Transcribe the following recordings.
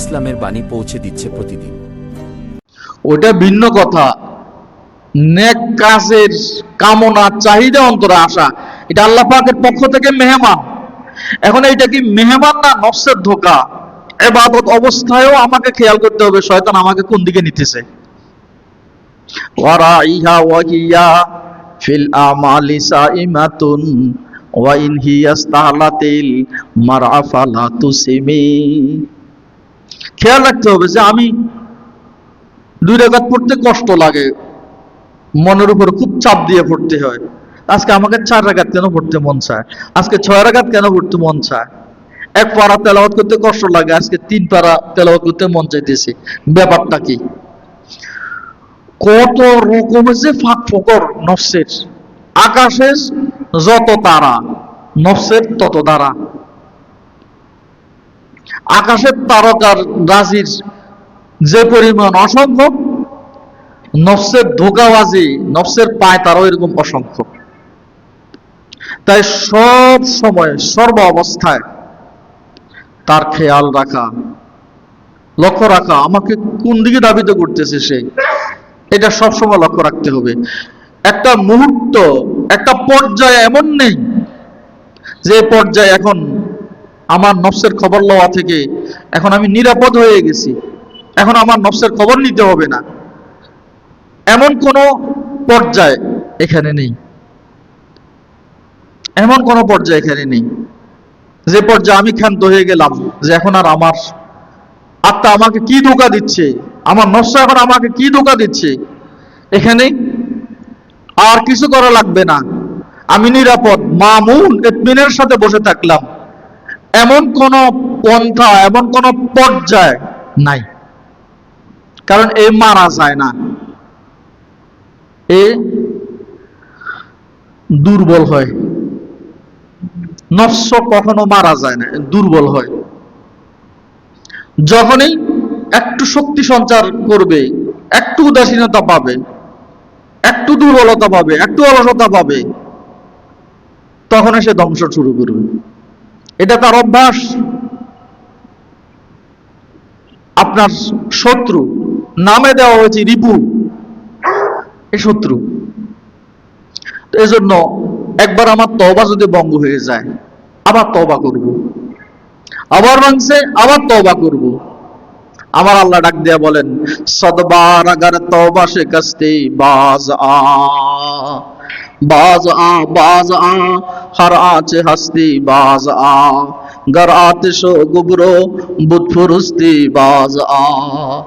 ইসলামের বাণী পৌঁছে দিচ্ছে প্রতিদিন। ওটা ভিন্ন কথা। নেক কাজের কামনা, চাহিদা অন্তরে আসা, এটা আল্লাহ পাকের পক্ষ থেকে মেহমান। এখন এইটা কি মেহমান না নফসের ধোকা? এবাদত অবস্থায়ও আমাকে খেয়াল করতে হবে, শয়তান আমাকে কোন দিকে নিতেছে? ওয়ারাইহা ওয়াহিয়া ফিল তুসিমি খেয়াল রাখতে হবে যে আমি দুই রাকাত পড়তে কষ্ট লাগে। মনের উপর খুব চাপ দিয়ে পড়তে হয়। আজকে আমাকে চার রাকাত কেন পড়তে মন চায়? আজকে ছয় রাকাত কেন পড়তে মন চায়? এক পারা তেলাওয়াত করতে কষ্ট লাগে, আজকে তিন পারা তেলাওয়াত করতে মন চাইতেছে। ব্যাপারটা কি? কত রকমের যে ফাঁক ফকর নফসের। আকাশের যত তারা, নফসের তত দ্বারা আকাশের তারকার রাজির যে পরিমাণ অসংখ্য নফসের ধোকাবাজি, নফসের পায় তারও এরকম অসংখ্য তাই সব সময়, সর্ব অবস্থায় তার খেয়াল রাখা, লক্ষ্য রাখা, আমাকে কোন দিকে দাবিত করতেছে সে, এটা সবসময় লক্ষ্য রাখতে হবে। একটা মুহূর্ত, একটা পর্যায়ে এমন নেই যে পর্যায়ে এখন আমার নফসের খবর লওয়া থেকে এখন আমি নিরাপদ হয়ে গেছি। এখন আমার নফসের খবর নিতে হবে না। এমন কোন পর্যায়ে এখানে নেই। এমন কোন পর্যায়ে এখানে নেই। যে পর্যায়ে আমি ক্ষান্ত হয়ে গেলাম যে এখন আর আমার আত্মা আমাকে কি ধোকা দিচ্ছে? আমার নফস এখন আমাকে কি ধোকা দিচ্ছে? এখানে আর কিছু করা লাগবে না। আমি নিরাপদ। মামুন এতমিনের সাথে বসে থাকলাম। এমন কোন পন্থা, এমন কোন পর্যায় নাই। কারণ এ মারা যায় না। এ দুর্বল হয়। নফস কখনো মারা যায় না, দুর্বল হয়। যখনই একটু শক্তি সঞ্চার করবে, একটু উদাসীনতা পাবে, একটু দুর্বলতা পাবে, একটু অলসতা পাবে তখন সে ধ্বংস শুরু করবে। এটা তার অভ্যাস। আপনার শত্রু, নামে দেওয়া হয়েছে রিপু। এ শত্রু। এজন্য একবার আমার তবা যদি বঙ্গ হয়ে যায়, আবার তবা করব। আবার ভাঙছে, আবার তবা করব। আমার আল্লাহ ডাক দিয়া বলেন, সদবার আগার তবা সে কস্তে বাজ আ باز آ باز آ ہر آچ ہستی باز آ گر آتش و گبرو بت فرستی باز آ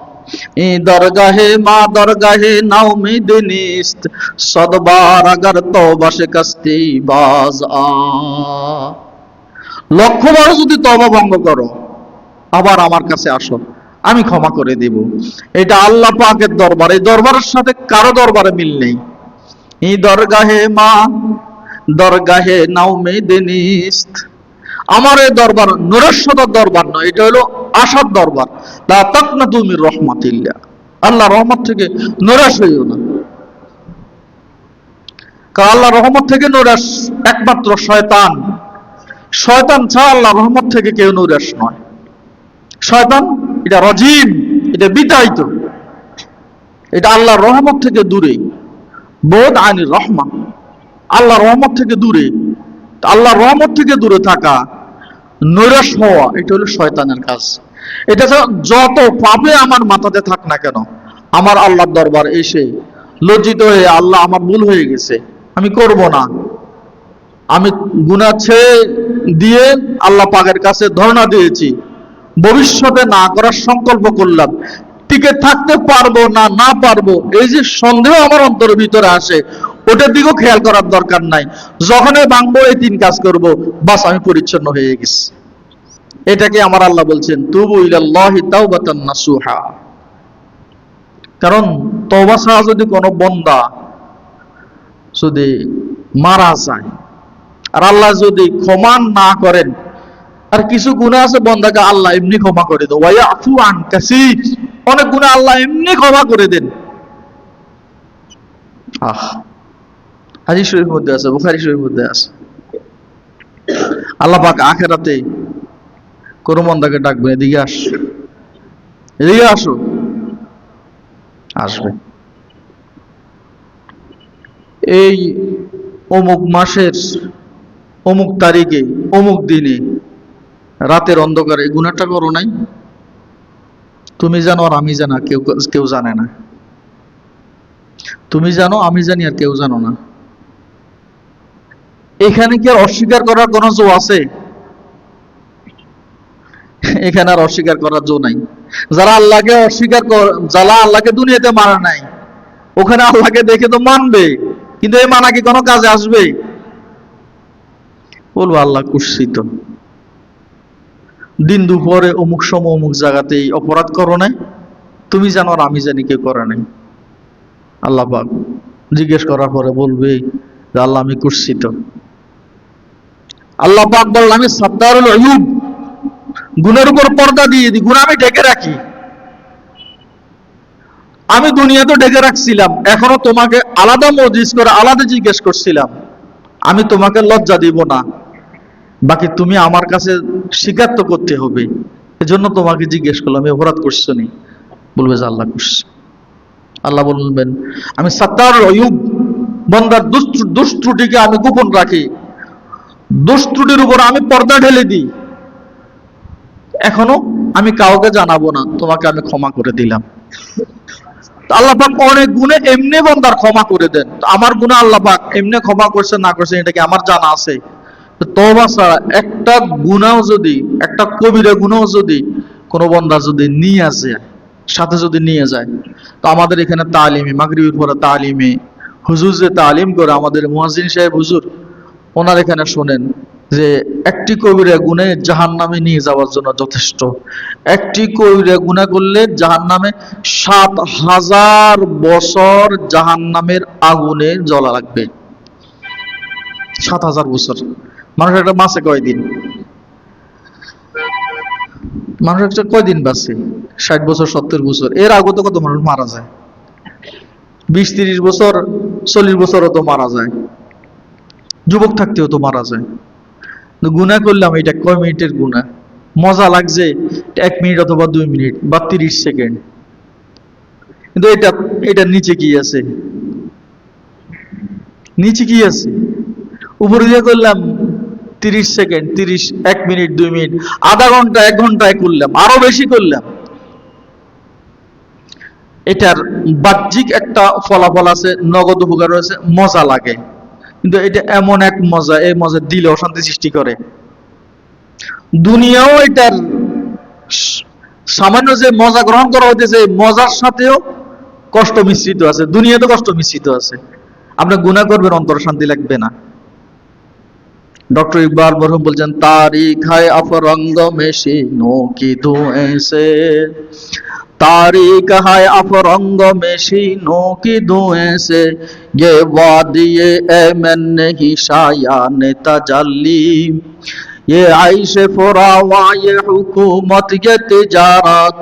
দরগাহে মা দরগাহে নাউমিদ নিস্ত সদবার আগর তো বসে কাস্তি বাজ আ লক্ষ্যবার যদি তবা ভঙ্গ করো, আবার আমার কাছে আসো, আমি ক্ষমা করে দেব। এটা আল্লাহ পাকের দরবার, এই দরবারের সাথে কারও দরবারে মিল নেই। দরগাহে মা, দরগাহে নাওমে দিনিস্ত আমার এই দরবার দরবার নয়, এটা হলো আশার দরবার। লা তাকনা তুমি রহমাতিল্লাহ। আল্লাহ রহমত থেকে নৈরাশ হইও না। কারণ আল্লাহ রহমত থেকে একমাত্র শয়তান। শয়তান ছাড়া আল্লাহ রহমত থেকে কেউ নৈরাশ নয়। শয়তান, এটা রজিম, এটা বিতাড়িত। এটা আল্লাহর রহমত থেকে দূরে। বোধ আইনি রহমান আল্লাহ রহমত থেকে দূরে। আল্লাহ রহমত থেকে দূরে থাকা নৈরাশ হওয়া, এটা হলো শয়তানের কাজ। এটা যত পাবে আমার মাথাতে থাক না কেন, আমার আল্লাহর দরবার এসে লজ্জিত হয়ে আল্লাহ আমার ভুল হয়ে গেছে, আমি করব না। আমি গুনাহ ছেড়ে দিয়ে আল্লাহ পাকের কাছে ধর্ণা দিয়েছি। ভবিষ্যতে না করার সংকল্প করলাম। টিকে থাকতে পারব না না পারব, এই যে সন্দেহ আমার অন্তরের ভিতরে আসে, ওটার দিকেও খেয়াল করার দরকার নাই। যখনই ভাঙবো, এই তিন কাজ করব, বাস আমি পরিচ্ছন্ন হয়ে গেছি। এটাকে আমার আল্লাহ বলছেন, তুবু ইলাল্লাহি তাওবাতান নাসুহা। কারণ তওবা ছাড়া যদি কোনো বন্দা যদি মারা যায়, আর আল্লাহ যদি ক্ষমা না করেন, আর কিছু গুণা আছে, বন্দাকে আল্লাহ এমনি ক্ষমা করে ওয়া আফু আন কাসীর। অনেক গুণা আল্লাহ এমনি ক্ষমা করে দেন। আহ, হাদিস শরীফের মধ্যে আছে বুখারী শরীফের মধ্যে আছে। আল্লাহ পাক আখেরাতে কোন বন্দাকে ডাকবেন, এদিকে আস। এদিকে আসো। আসবে। এই অমুক মাসের, অমুক তারিখে, অমুক দিনে রাতের অন্ধকারে গুণাটা করো নাই? তুমি জানো আর আমি জানা, কেউ কেউ জানে না। তুমি জানো, আমি জানি আর কেউ জানো না। এখানে কি আর অস্বীকার করার কোনো জো আছে? এখানে আর অস্বীকার করার জো নাই। যারা আল্লাহকে অস্বীকার কর যারা আল্লাহকে দুনিয়াতে মানা নাই, ওখানে আল্লাহকে দেখে তো মানবে, কিন্তু এই মানা কি কোনো কাজে আসবে? বলব, আল্লাহ কুৎসিত দিন দুপুরে অমুক সময় অমুক জায়গাতে এই অপরাধ করো নাই। তুমি জানো আর আমি জানি কেউ করে নাই। আল্লাহ জিজ্ঞেস করার পরে বলবে যে, আল্লাহ, আমি কুৎসিত আল্লাহ পাক বলল, আমি সাত্তারুল আয়ুব গুণের উপর পর্দা দিয়ে দিই গুণ আমি ঢেকে রাখি। আমি দুনিয়া তো ঢেকে রাখছিলাম, এখনও তোমাকে আলাদা মজিজ করে আলাদা জিজ্ঞেস করছিলাম। আমি তোমাকে লজ্জা দিব না। বাকি তুমি আমার কাছে স্বীকার তো করতে হবে। এজন্য তোমাকে জিজ্ঞেস করলাম আমি অপরাধ করছ নি? বলবে যে, আল্লাহ করছে। আল্লাহ বলবেন, আমি সাত্তার অয়ুব, বন্দার দুষ্ট্রুটিকে আমি গোপন রাখি। দুষ্ট্রুটির উপর আমি পর্দা ঢেলে দিই। এখনও আমি কাউকে জানাব না, তোমাকে আমি ক্ষমা করে দিলাম। আল্লাহ পাক অনেক গুণে এমনি বন্দার ক্ষমা করে দেন। আমার গুণে আল্লাহ পাক এমনি ক্ষমা করছে, না করছে, এটা কি আমার জানা আছে? তো তওবা ছাড়া একটা গুণাও যদি, একটা কবিরা গুণাও যদি কোনো বন্দা যদি নিয়ে আসে সাথে যদি নিয়ে যায়, তো আমাদের এখানে তালিমে, মাগরিবের পরে তালিমে হুজুর যে তালিম করে, আমাদের মুয়াজ্জিন সাহেব হুজুর, ওনার এখানে শোনেন যে একটি কবিরা গুণে জাহান নামে নিয়ে যাওয়ার জন্য যথেষ্ট। একটি কবিরা গুণা করলে জাহান নামে সাত হাজার বছর জাহান নামের আগুনে জ্বলা লাগবে। সাত হাজার বছর। মানুষ একটা মাসে কয়দিন? মানুষ একটা কয়দিন বাঁচে? ষাট বছর, সত্তর বছর। এর আগে তো কত মানুষ মারা যায়? বিশ, তিরিশ বছর, চল্লিশ বছরও তো মারা যায়। যুবক থাকতেও তো মারা যায়। গুণা করলাম, এটা কয় মিনিটের গুণা মজা লাগছে, এক মিনিট অথবা দুই মিনিট বা তিরিশ সেকেন্ড। কিন্তু এটা এটার নিচে কি আছে? নিচে কি আছে? উপরে দিয়ে করলাম তিরিশ সেকেন্ড, তিরিশ, এক মিনিট, দুই মিনিট, আধা ঘণ্টা, এক ঘন্টায় করলাম, আরও বেশি করলাম। এটার বাহ্যিক একটা ফলাফল আছে, নগদ উপকার রয়েছে মজা লাগে। কিন্তু এটা এমন এক মজা, এই মজা দিলে অশান্তি সৃষ্টি করে। দুনিয়াও এটার সামান্য যে মজা গ্রহণ করা হইতেছে মজার সাথেও কষ্ট মিশ্রিত আছে, দুনিয়াতে কষ্ট মিশ্রিত আছে। আপনি গুণা করবেন, অন্তর শান্তি লাগবে না। ডক্টর ইকবাল বরহম বলছেন তারিখ হায় আফরঙ্গ মেশি নো কি দু এসে? তারিখ হায় আফরঙ্গ মেশি নো কি দু এসে? ये वादिये ऐमन নেতা शायान तजल्ली ये आइश फुरावा ये हुकूमत ये तिजारत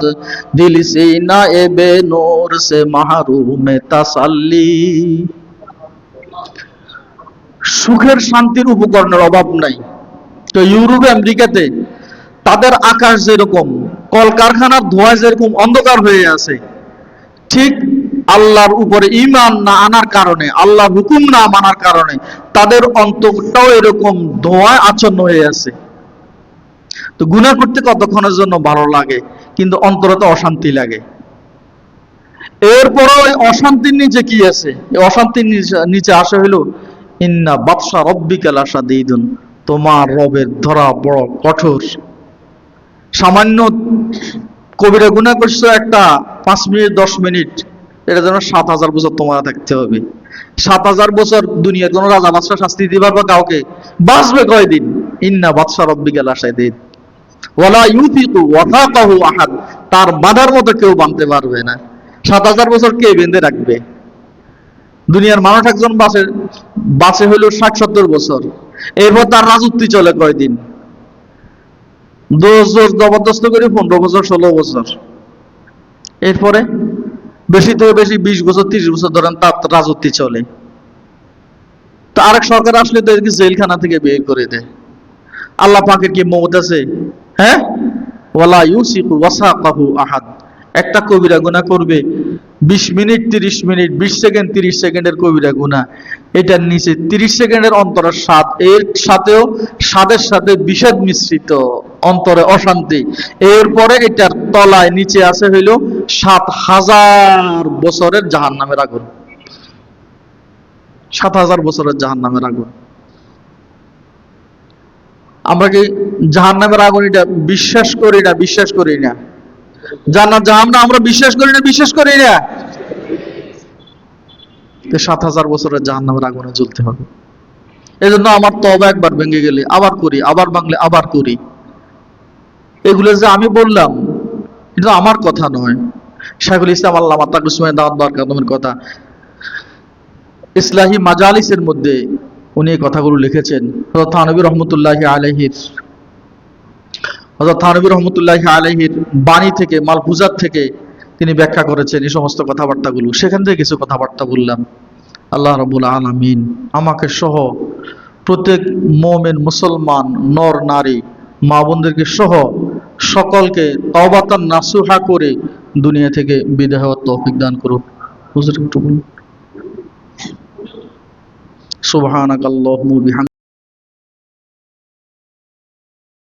दिल ना ए बेनूर से महरूम तसल्ली সুখের শান্তির উপকরণের অভাব নাই। তো ইউরোপে, আমেরিকাতে তাদের আকাশ যেরকম, কলকারখানার ধোঁয়া যেরকম অন্ধকার হয়ে আছে, ঠিক আল্লাহর উপরে ইমান না আনার কারণে আল্লাহ হুকুম না মানার কারণে তাদের অন্তরটাও এরকম ধোঁয়ায় আচ্ছন্ন হয়ে আছে। তো গুণা করতে কতক্ষণের জন্য ভালো লাগে? কিন্তু অন্তরে তো অশান্তি লাগে। এরপরও অশান্তির নিচে কি আছে? অশান্তির নিচে- নিচে আসে হলো ইন্না বাদশা রব্বিকাল আসাদিদুন তোমার রবের ধরা বড় কঠোর। সামান্য কবিরা গুণা করছ একটা পাঁচ মিনিট, দশ মিনিট, এটা যেন সাত হাজার বছর তোমার থাকতে হবে। সাত হাজার বছর দুনিয়ার কোন রাজা বাদশা শাস্তি দিবার পারবে কাউকে বাঁচবে কয়দিন? ইন্না বাদশা রব্বিকাল আসাদিদ ওয়ালা ইউতিকু ওয়াথাকাহু আহাদ। তার বাধার মতো কেউ বাঁধতে পারবে না। সাত হাজার বছর কে বেঁধে রাখবে? দুনিয়ার মানুষ একজন বাসে বাসে হইল ষাট সত্তর বছর। এরপর তার রাজত্বই চলে কয়দিন? দোষ দোষ, জবরদস্ত করে পনেরো বছর, ষোলো বছর। এরপরে বেশি থেকে বেশি বিশ বছর, তিরিশ বছর ধরেন তার রাজত্বই চলে। তো আরেক সরকার আসলে তো এদেরকে জেলখানা থেকে বের করে দেয়। আল্লাহ পাকের কি মমত আছে? হ্যাঁ? ওয়ালা ইউসিকু ওয়াসাকাহু আহাদ। একটা কবিরা গুণা করবে। বিশ মিনিট, তিরিশ মিনিট, বিশ সেকেন্ড, তিরিশ সেকেন্ডের কবিরা গুণা এটার নিচে তিরিশ সেকেন্ডের অন্তরের স্বাদ এর সাথেও স্বাদের সাথে বিষাদ মিশ্রিত অন্তরে অশান্তি। এরপরে এটার তলায় নিচে আছে হইল সাত হাজার বছরের জাহান নামের আগুন। সাত হাজার বছরের জাহান নামের আগুন। আমরা কি জাহান নামের আগুন এটা বিশ্বাস করি না? বিশ্বাস করি না। জান্নাত জাহান্নাম, আমরা বিশ্বাস করি না, বিশ্বাস করি না। সাত হাজার বছরের জাহান্নামের আগুনে জ্বলতে হবে। এই জন্য আমার তবা একবার ভেঙে গেলে আবার করি, আবার ভাঙলে আবার করি। এগুলো যে আমি বললাম, এটা আমার কথা নয়। শাহুল ইসলাম আল্লাহ তাকুসমায় দাওয়াত বারকাতমের কথা। ইসলাহি মাজালিসের মধ্যে উনি এই কথাগুলো লিখেছেন। হযরত থানবী রহমতুল্লাহ আলহির হযরত থানবী রহমতুল্লাহ আলহির বাণী থেকে মালফুজাত থেকে তিনি ব্যাখ্যা করেছেন এই সমস্ত কথাবার্তাগুলো। সেখান থেকে কিছু কথাবার্তা বললাম। আল্লাহ রবুল আলমিন আমাকে সহ প্রত্যেক মোমেন, মুসলমান, নর, নারী, মা বোনদেরকে সহ সকলকে তবাতান নাসুহা করে দুনিয়া থেকে হওয়ার তৌফিক দান করুন। হুজুর একটু বলুন। সুবহানাকাল্লাহুম্মা বিহামদিকা